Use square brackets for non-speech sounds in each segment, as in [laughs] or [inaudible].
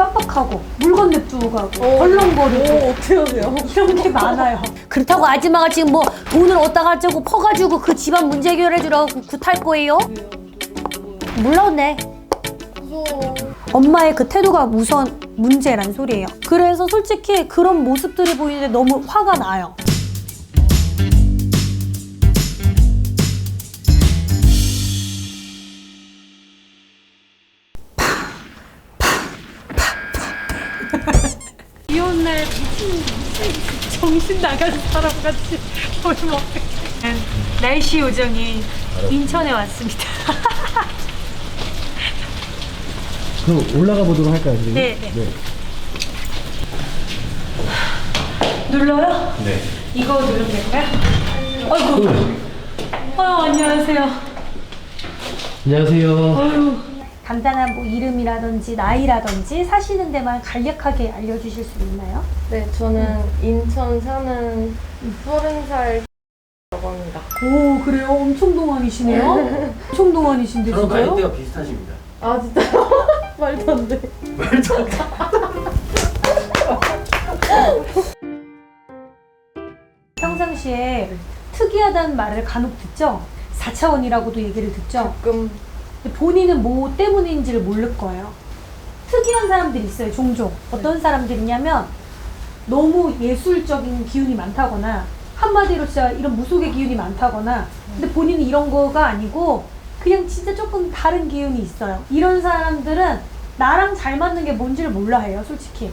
깜빡하고 물건 냅두고 가고 덜렁거리고 오, 어떻게 하세요? 이런 게 [laughs] 많아요. 그렇다고 아줌마가 지금 뭐 돈을 어디다가 저고 퍼가지고 그 집안 문제 해결해 주라고 굿할 거예요? 몰라네. 무서워. 엄마의 그 태도가 우선 문제란 소리예요. 그래서 솔직히 그런 모습들이 보이는데 너무 화가 나요. 비 오는 날 미친, 미친 정신 나간 사람 같이 얼마 날씨 요정이 인천에 왔습니다. [laughs] 그럼 올라가 보도록 할까요, 선생님? 네, 네. 눌러요? 네. 이거 누르면 될까요? 아이고. 아유, 안녕하세요. 안녕하세요. 아유. 간단한 뭐 이름이라든지 나이라든지 사시는 데만 간략하게 알려주실 수 있나요? 네, 저는 인천 사는 서른 살라고 합니다. 오 그래요? 엄청 동안이시네요? 엄청 동안이신데 저랑 진짜요? 나이대가 비슷하십니다. 아, 진짜요? [laughs] 말도 안 돼. 말도 안 돼. 평상시에 특이하다는 말을 간혹 듣죠? 4차원이라고도 얘기를 듣죠? 조금 근데 본인은 뭐 때문인지를 모를 거예요. 특이한 사람들이 있어요, 종종. 어떤 사람들이냐면 너무 예술적인 기운이 많다거나 한마디로 진짜 이런 무속의 기운이 많다거나 근데 본인은 이런 거가 아니고 그냥 진짜 조금 다른 기운이 있어요. 이런 사람들은 나랑 잘 맞는 게 뭔지를 몰라 해요, 솔직히.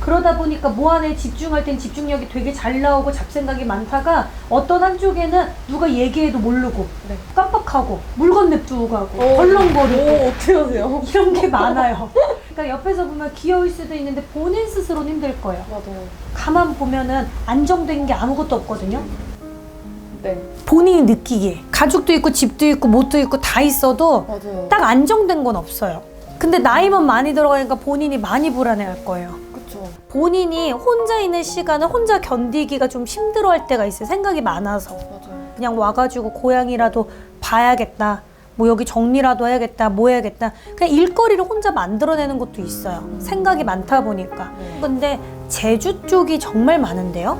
그러다 보니까 뭐 안에 집중할 땐 집중력이 되게 잘 나오고 잡생각이 많다가 어떤 한쪽에는 누가 얘기해도 모르고 네. 깜빡하고 물건 냅두고 가고 오. 덜렁거리고 오, 어떻게 하세요? 이런 게 많아요. 그러니까 옆에서 보면 귀여울 수도 있는데 본인 스스로는 힘들 거예요. 맞아요. 가만 보면은 안정된 게 아무것도 없거든요. 네, 본인이 느끼기에 가족도 있고 집도 있고 못도 있고 다 있어도 맞아요. 딱 안정된 건 없어요. 근데 나이만 많이 들어가니까 본인이 많이 불안해할 거예요. 본인이 혼자 있는 시간을 혼자 견디기가 좀 힘들어할 때가 있어요. 생각이 많아서. 맞아요. 그냥 와가지고 고양이라도 봐야겠다. 뭐 여기 정리라도 해야겠다. 뭐 해야겠다. 그냥 일거리를 혼자 만들어내는 것도 있어요. 생각이 많다 보니까. 네. 근데 제주 쪽이 정말 많은데요?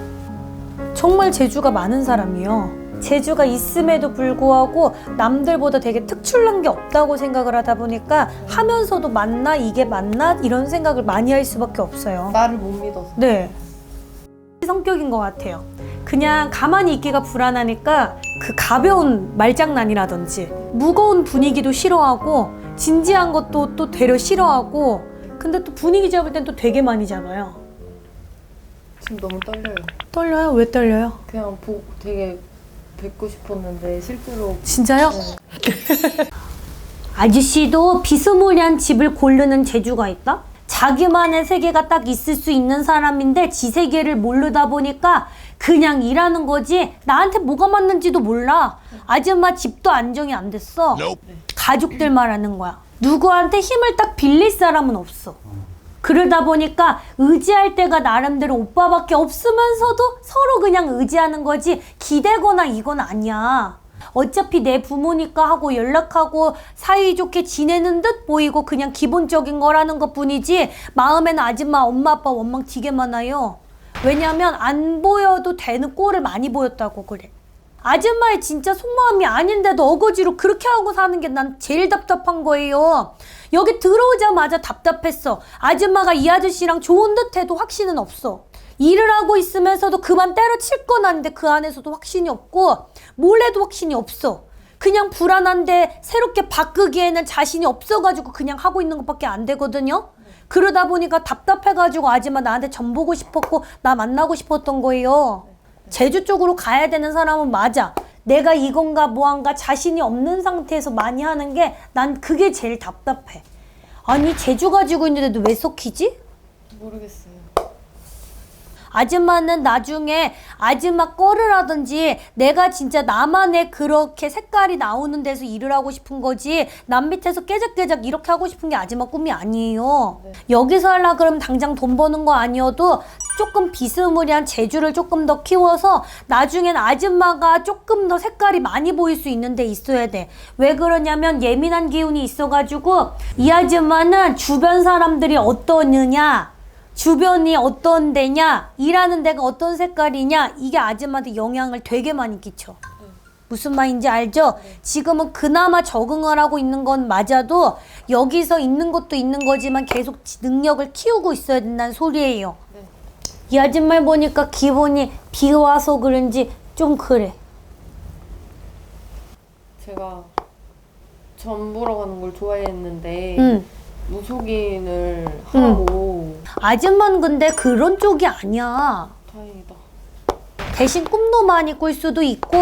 정말 제주가 많은 사람이요. 제주가 있음에도 불구하고 남들보다 되게 특출난 게 없다고 생각을 하다 보니까 하면서도 맞나 이게 맞나 이런 생각을 많이 할 수밖에 없어요. 나를 못 믿어서. 네. 성격인 것 같아요. 그냥 가만히 있기가 불안하니까 그 가벼운 말장난이라든지 무거운 분위기도 싫어하고 진지한 것도 또 되려 싫어하고 근데 또 분위기 잡을 땐 또 되게 많이 잡아요. 지금 너무 떨려요. 떨려요? 왜 떨려요? 그냥 보, 되게 뵙고 싶었는데 실제로 진짜요? 네. 아저씨도 비스무리한 집을 고르는 재주가 있다? 자기만의 세계가 딱 있을 수 있는 사람인데 지 세계를 모르다 보니까 그냥 일하는 거지 나한테 뭐가 맞는지도 몰라. 아줌마 집도 안정이 안 됐어. 가족들 말하는 거야. 누구한테 힘을 딱 빌릴 사람은 없어. 그러다 보니까 의지할 때가 나름대로 오빠밖에 없으면서도 서로 그냥 의지하는 거지 기대거나 이건 아니야. 어차피 내 부모니까 하고 연락하고 사이좋게 지내는 듯 보이고 그냥 기본적인 거라는 것 뿐이지 마음에는 아줌마 엄마 아빠 원망 되게 많아요. 왜냐면 안 보여도 되는 꼴을 많이 보였다고 그래. 아줌마의 진짜 속마음이 아닌데도 어거지로 그렇게 하고 사는 게 난 제일 답답한 거예요. 여기 들어오자마자 답답했어. 아줌마가 이 아저씨랑 좋은 듯 해도 확신은 없어. 일을 하고 있으면서도 그만 때려칠 건 아닌데 그 안에서도 확신이 없고 뭘 해도 확신이 없어. 그냥 불안한데 새롭게 바꾸기에는 자신이 없어가지고 그냥 하고 있는 것밖에 안 되거든요. 그러다 보니까 답답해가지고 아줌마 나한테 전 보고 싶었고 나 만나고 싶었던 거예요. 제주 쪽으로 가야 되는 사람은 맞아. 내가 이건가 뭐한가 자신이 없는 상태에서 많이 하는 게 난 그게 제일 답답해. 아니 제주 가지고 있는데도 왜 섞이지? 모르겠어요. 아줌마는 나중에 아줌마 거를 하든지 내가 진짜 나만의 그렇게 색깔이 나오는 데서 일을 하고 싶은 거지 남 밑에서 깨작깨작 이렇게 하고 싶은 게 아줌마 꿈이 아니에요. 여기서 하려 그러면 당장 돈 버는 거 아니어도 조금 비스무리한 재주를 조금 더 키워서 나중엔 아줌마가 조금 더 색깔이 많이 보일 수 있는데 있어야 돼. 왜 그러냐면 예민한 기운이 있어가지고 이 아줌마는 주변 사람들이 어떠느냐 주변이 어떤 데냐 일하는 데가 어떤 색깔이냐 이게 아줌마한테 영향을 되게 많이 끼쳐. 무슨 말인지 알죠? 지금은 그나마 적응을 하고 있는 건 맞아도 여기서 있는 것도 있는 거지만 계속 지- 능력을 키우고 있어야 된다는 소리예요. 네. 이 아줌마 보니까 기분이 비 와서 그런지 좀 그래. 제가 전 보러 가는 걸 좋아했는데 응. 무속인을 하고 아줌마는 근데 그런 쪽이 아니야. 다행이다. 대신 꿈도 많이 꿀 수도 있고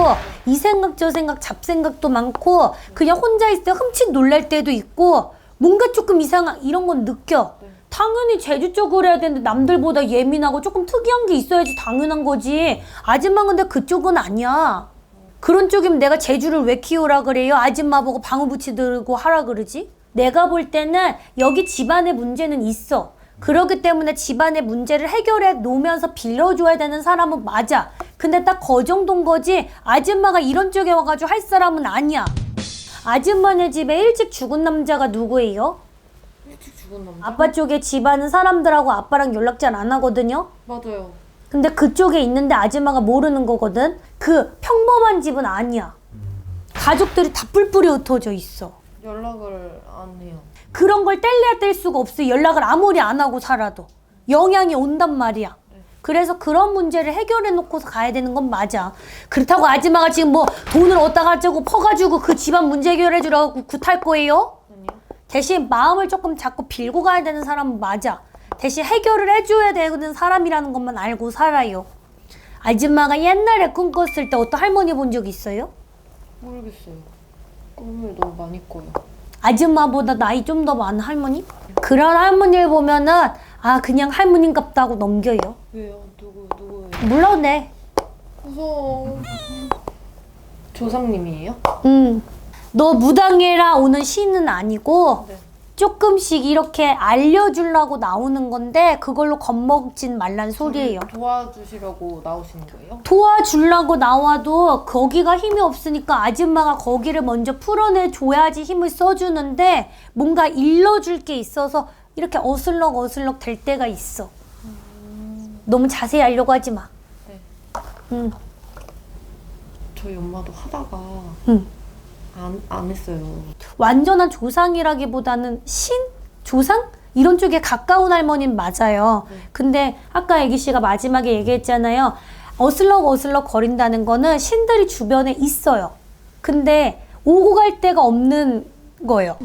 이 생각 저 생각 잡생각도 많고 그냥 혼자 있을 때 흠칫 놀랄 때도 있고 뭔가 조금 이상한 이런 건 느껴. 네. 당연히 제주 쪽으로 해야 되는데 남들보다 예민하고 조금 특이한 게 있어야지 당연한 거지. 아줌마 근데 그쪽은 아니야. 그런 쪽이면 내가 제주를 왜 키우라 그래요? 아줌마 보고 방울부치 들고 하라 그러지? 내가 볼 때는 여기 집안의 문제는 있어. 그렇기 때문에 집안의 문제를 해결해 놓으면서 빌려줘야 되는 사람은 맞아. 근데 딱 그 정도인 거지. 아줌마가 이런 쪽에 와가지고 할 사람은 아니야. 아줌마네 집에 일찍 죽은 남자가 누구예요? 일찍 죽은 남자? 아빠 쪽에 집안은 사람들하고 아빠랑 연락 잘 안 하거든요? 맞아요. 근데 그쪽에 있는데 아줌마가 모르는 거거든? 그 평범한 집은 아니야. 가족들이 다 뿔뿔이 흩어져 있어. 연락을 안 해요. 그런 걸 뗄래야 뗄 수가 없어. 연락을 아무리 안 하고 살아도. 영향이 온단 말이야. 그래서 그런 문제를 해결해 놓고서 가야 되는 건 맞아. 그렇다고 아줌마가 지금 뭐 돈을 얻다가 저고 퍼가지고 그 집안 문제 해결해 주라고 굿할 거예요? 대신 마음을 조금 자꾸 빌고 가야 되는 사람은 맞아. 대신 해결을 해줘야 되는 사람이라는 것만 알고 살아요. 아줌마가 옛날에 꿈꿨을 때 어떤 할머니 본 적 있어요? 모르겠어요. 꿈을 너무 많이 꿔요. 아줌마보다 나이 좀 더 많은 할머니? 그런 할머니를 보면은 아 그냥 할머니인갑다고 넘겨요. 왜요? 누구 누구예요? 물론 네. 무서워. 조상님이에요? 음. 너 무당해라 오는 시는 아니고 네. 조금씩 이렇게 알려주려고 나오는 건데 그걸로 겁먹진 말란 소리예요. 도와주시려고 나오시는 거예요? 도와주려고 나와도 거기가 힘이 없으니까 아줌마가 거기를 먼저 풀어내 줘야지 힘을 써주는데 뭔가 일러줄 게 있어서 이렇게 어슬렁 어슬렁 될 때가 있어. 너무 자세히 알려고 하지 마. 네. 응, 저희 엄마도 하다가 응. 안, 안 했어요. 완전한 조상이라기보다는 신? 조상? 이런 쪽에 가까운 할머니는 맞아요. 근데 아까 애기 씨가 마지막에 얘기했잖아요. 어슬렁 어슬렁 거린다는 거는 신들이 주변에 있어요. 근데 오고 갈 데가 없는 거예요.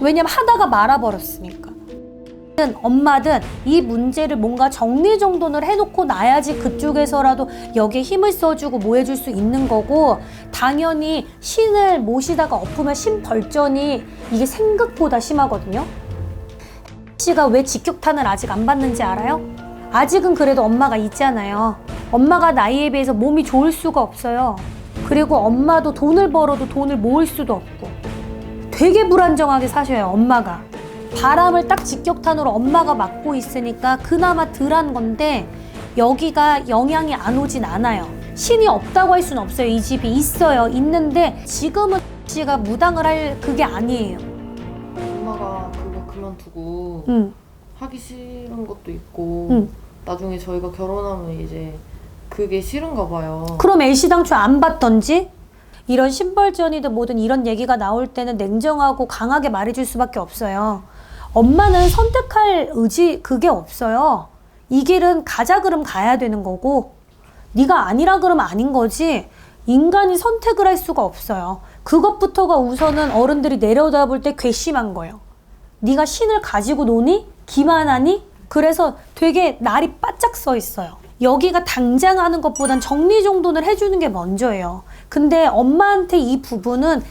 왜냐면 하다가 말아버렸으니까. 엄마든 이 문제를 뭔가 정리정돈을 해놓고 나야지 그쪽에서라도 여기에 힘을 써주고 뭐 해줄 수 있는 거고 당연히 신을 모시다가 엎으면 신벌전이 이게 생각보다 심하거든요. 씨가 왜 직격탄을 아직 안 받는지 알아요? 아직은 그래도 엄마가 있잖아요. 엄마가 나이에 비해서 몸이 좋을 수가 없어요. 그리고 엄마도 돈을 벌어도 돈을 모을 수도 없고 되게 불안정하게 사셔요, 엄마가. 바람을 딱 직격탄으로 엄마가 맞고 있으니까 그나마 덜한 건데 여기가 영향이 안 오진 않아요. 신이 없다고 할 수는 없어요. 이 집이 있어요. 있는데 지금은 씨가 무당을 할 그게 아니에요. 엄마가 그거 그만두고 응, 하기 싫은 것도 있고 응. 나중에 저희가 결혼하면 이제 그게 싫은가 봐요. 그럼 애시 당초 안 받던지? 이런 신벌전이든 뭐든 이런 얘기가 나올 때는 냉정하고 강하게 말해줄 수밖에 없어요. 엄마는 선택할 의지 그게 없어요. 이 길은 가자 그럼 가야 되는 거고 네가 아니라 그러면 아닌 거지. 인간이 선택을 할 수가 없어요. 그것부터가 우선은 어른들이 내려다볼 때 괘씸한 거예요. 네가 신을 가지고 노니? 기만하니? 그래서 되게 날이 바짝 서 있어요. 여기가 당장 하는 것보단 정리 정돈을 해주는 게 먼저예요. 근데 엄마한테 이 부분은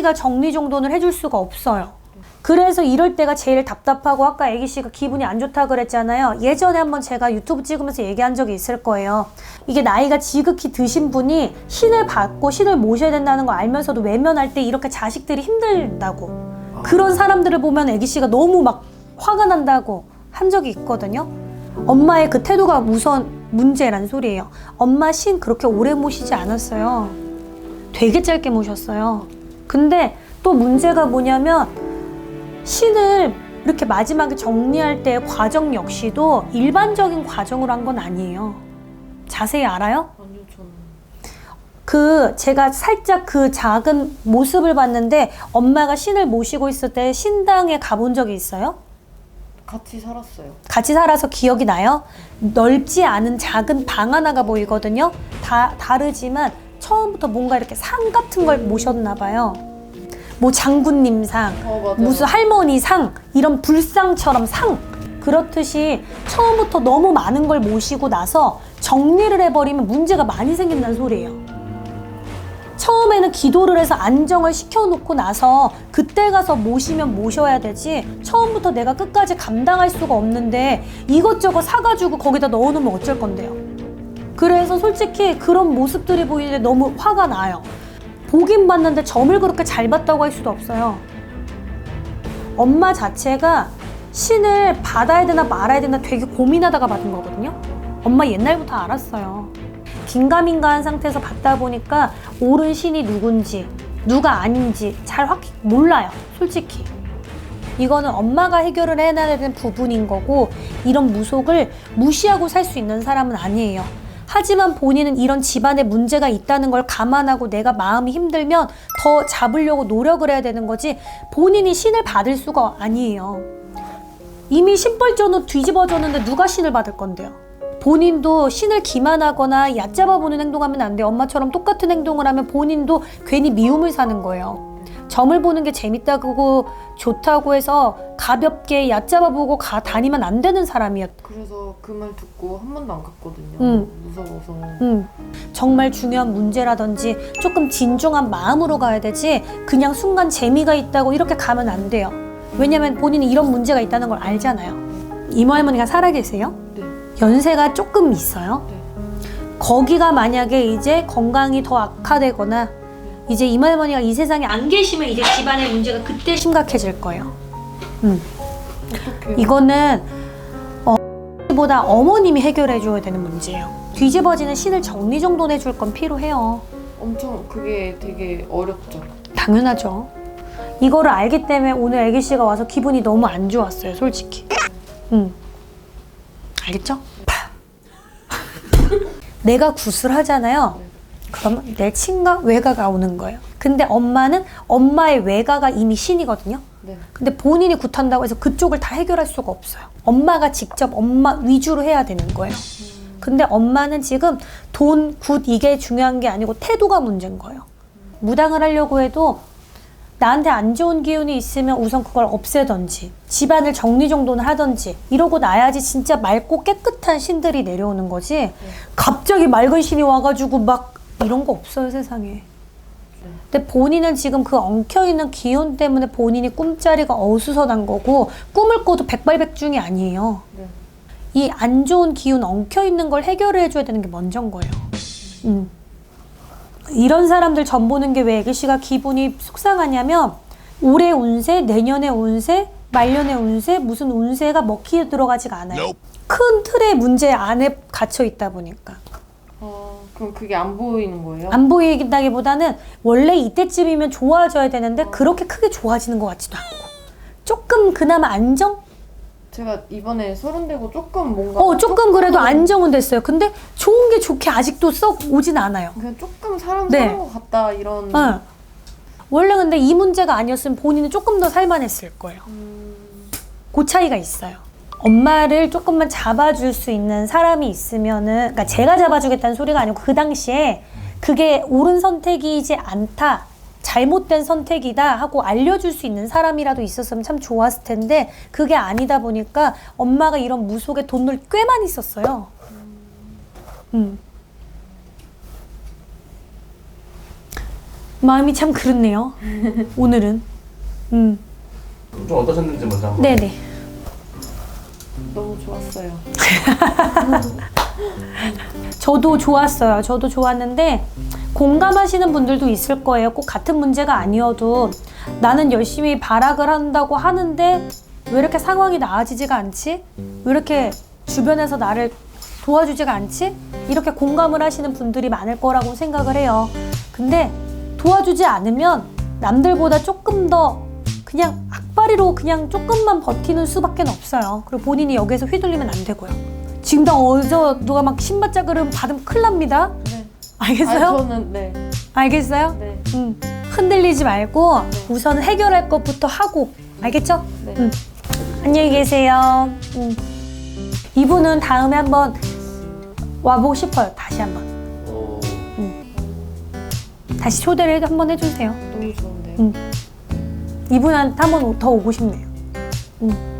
가 정리 정돈을 해줄 수가 없어요. 그래서 이럴 때가 제일 답답하고 아까 애기 씨가 기분이 안 좋다 그랬잖아요. 예전에 한번 제가 유튜브 찍으면서 얘기한 적이 있을 거예요. 이게 나이가 지극히 드신 분이 신을 받고 신을 모셔야 된다는 거 알면서도 외면할 때 이렇게 자식들이 힘들다고. 그런 사람들을 보면 애기 씨가 너무 막 화가 난다고 한 적이 있거든요. 엄마의 그 태도가 우선 문제란 소리예요. 엄마 신 그렇게 오래 모시지 않았어요. 되게 짧게 모셨어요. 근데 또 문제가 뭐냐면 신을 이렇게 마지막에 정리할 때의 과정 역시도 일반적인 과정으로 한 건 아니에요. 자세히 알아요? 아니요 저는 그 제가 살짝 그 작은 모습을 봤는데 엄마가 신을 모시고 있을 때 신당에 가본 적이 있어요? 같이 살았어요. 같이 살아서 기억이 나요? 넓지 않은 작은 방 하나가 보이거든요. 다 다르지만 처음부터 뭔가 이렇게 상 같은 걸 모셨나 봐요. 뭐 장군님 상, 어. 무슨 할머니 상, 이런 불상처럼 상. 그렇듯이 처음부터 너무 많은 걸 모시고 나서 정리를 해버리면 문제가 많이 생긴다는 소리예요. 처음에는 기도를 해서 안정을 시켜놓고 나서 그때 가서 모시면 모셔야 되지 처음부터 내가 끝까지 감당할 수가 없는데 이것저것 사가지고 거기다 넣어놓으면 어쩔 건데요. 그래서 솔직히 그런 모습들이 보이는데 너무 화가 나요. 보긴 봤는데 점을 그렇게 잘 봤다고 할 수도 없어요. 엄마 자체가 신을 받아야 되나 말아야 되나 되게 고민하다가 받은 거거든요. 엄마 옛날부터 알았어요. 긴가민가한 상태에서 받다 보니까 옳은 신이 누군지 누가 아닌지 잘 확 몰라요. 솔직히. 이거는 엄마가 해결을 해놔야 되는 부분인 거고 이런 무속을 무시하고 살 수 있는 사람은 아니에요. 하지만 본인은 이런 집안에 문제가 있다는 걸 감안하고 내가 마음이 힘들면 더 잡으려고 노력을 해야 되는 거지 본인이 신을 받을 수가 아니에요. 이미 신벌전은 뒤집어졌는데 누가 신을 받을 건데요? 본인도 신을 기만하거나 얕잡아 보는 행동하면 안 돼요. 엄마처럼 똑같은 행동을 하면 본인도 괜히 미움을 사는 거예요. 점을 보는 게 재밌다고 좋다고 해서 가볍게 얕잡아 보고 가 다니면 안 되는 사람이었. 그래서 그 말 듣고 한 번도 안 갔거든요. 음. 무서워서. 음, 정말 중요한 문제라든지 조금 진중한 마음으로 가야 되지 그냥 순간 재미가 있다고 이렇게 가면 안 돼요. 왜냐면 본인이 이런 문제가 있다는 걸 알잖아요. 이모 할머니가 살아계세요? 네. 연세가 조금 있어요. 네. 거기가 만약에 이제 건강이 더 악화되거나 이제 이모 할머니가 이 세상에 안 계시면 이제 집안의 문제가 그때 심각해질 거예요. 음. 이거는 어, 보다 어머님이 해결해 줘야 되는 문제예요. 뒤집어지는 신을 정리정돈해 줄 건 필요해요. 엄청 그게 되게 어렵죠. 당연하죠. 이거를 알기 때문에 오늘 애기 씨가 와서 기분이 너무 안 좋았어요, 솔직히. 응. 알겠죠? 파. [laughs] 내가 굿을 하잖아요. 그러면 내 친가 외가가 오는 거예요. 근데 엄마는 엄마의 외가가 이미 신이거든요. 네. 근데 본인이 굿한다고 해서 그쪽을 다 해결할 수가 없어요. 엄마가 직접 엄마 위주로 해야 되는 거예요. 근데 엄마는 지금 돈, 굿 이게 중요한 게 아니고 태도가 문제인 거예요. 무당을 하려고 해도 나한테 안 좋은 기운이 있으면 우선 그걸 없애던지 집안을 정리정돈을 하던지 이러고 나야지 진짜 맑고 깨끗한 신들이 내려오는 거지 갑자기 맑은 신이 와가지고 막 이런 거 없어요 세상에 근데 본인은 지금 그 엉켜있는 기운 때문에 본인이 꿈자리가 어수선한 거고 꿈을 꿔도 백발백중이 아니에요 네. 이안 좋은 기운 엉켜 있는 걸 해결을 해줘야 되는 게 먼저인 거예요. 음. 이런 사람들 전 보는 게 왜 애기 씨가 기분이 속상하냐면 올해 운세, 내년의 운세, 말년의 운세, 무슨 운세가 먹히에 들어가지가 않아요. 큰 틀의 문제 안에 갇혀 있다 보니까 어, 그럼 그게 안 보이는 거예요? 안 보이긴다기보다는 원래 이때쯤이면 좋아져야 되는데 그렇게 크게 좋아지는 것 같지도 않고 조금 그나마 안정? 제가 이번에 서른 되고 조금 뭔가 어 조금 그래도 안정은 됐어요. 근데 좋은 게 좋게 아직도 썩 오진 않아요. 그냥 조금 사람 네. 사는 것 같다 이런. 어. 원래 근데 이 문제가 아니었으면 본인은 조금 더 살만했을 거예요. 음, 그 차이가 있어요. 엄마를 조금만 잡아줄 수 있는 사람이 있으면은, 그러니까 제가 잡아주겠다는 소리가 아니고 그 당시에 그게 옳은 선택이지 않다, 잘못된 선택이다 하고 알려줄 수 있는 사람이라도 있었으면 참 좋았을 텐데 그게 아니다 보니까 엄마가 이런 무속에 돈을 꽤 많이 썼어요. 음. 마음이 참 그렇네요. [laughs] 오늘은. 음. 좀 어떠셨는지 먼저 한번 네네. 너무 좋았어요. [laughs] 저도 좋았어요. 저도 좋았는데 공감하시는 분들도 있을 거예요. 꼭 같은 문제가 아니어도 나는 열심히 발악을 한다고 하는데 왜 이렇게 상황이 나아지지가 않지? 왜 이렇게 주변에서 나를 도와주지가 않지? 이렇게 공감을 하시는 분들이 많을 거라고 생각을 해요. 근데 도와주지 않으면 남들보다 조금 더 그냥 악바리로 그냥 조금만 버티는 수밖에 없어요. 그리고 본인이 여기서 휘둘리면 안 되고요. 지금 나 어디서 누가 막 신발자그름 받으면 큰일 납니다. 네. 알겠어요? 아, 저는 네. 알겠어요? 네. 음, 흔들리지 말고 네. 우선 해결할 것부터 하고 알겠죠? 네. 음. 안녕히 계세요. 음. 이분은 다음에 한번 와보고 싶어요. 다시 한번 어, 다시 초대를 한번 해주세요. 너무 좋은데요. 음. 이분한테 한번 더 오고 싶네요. 음.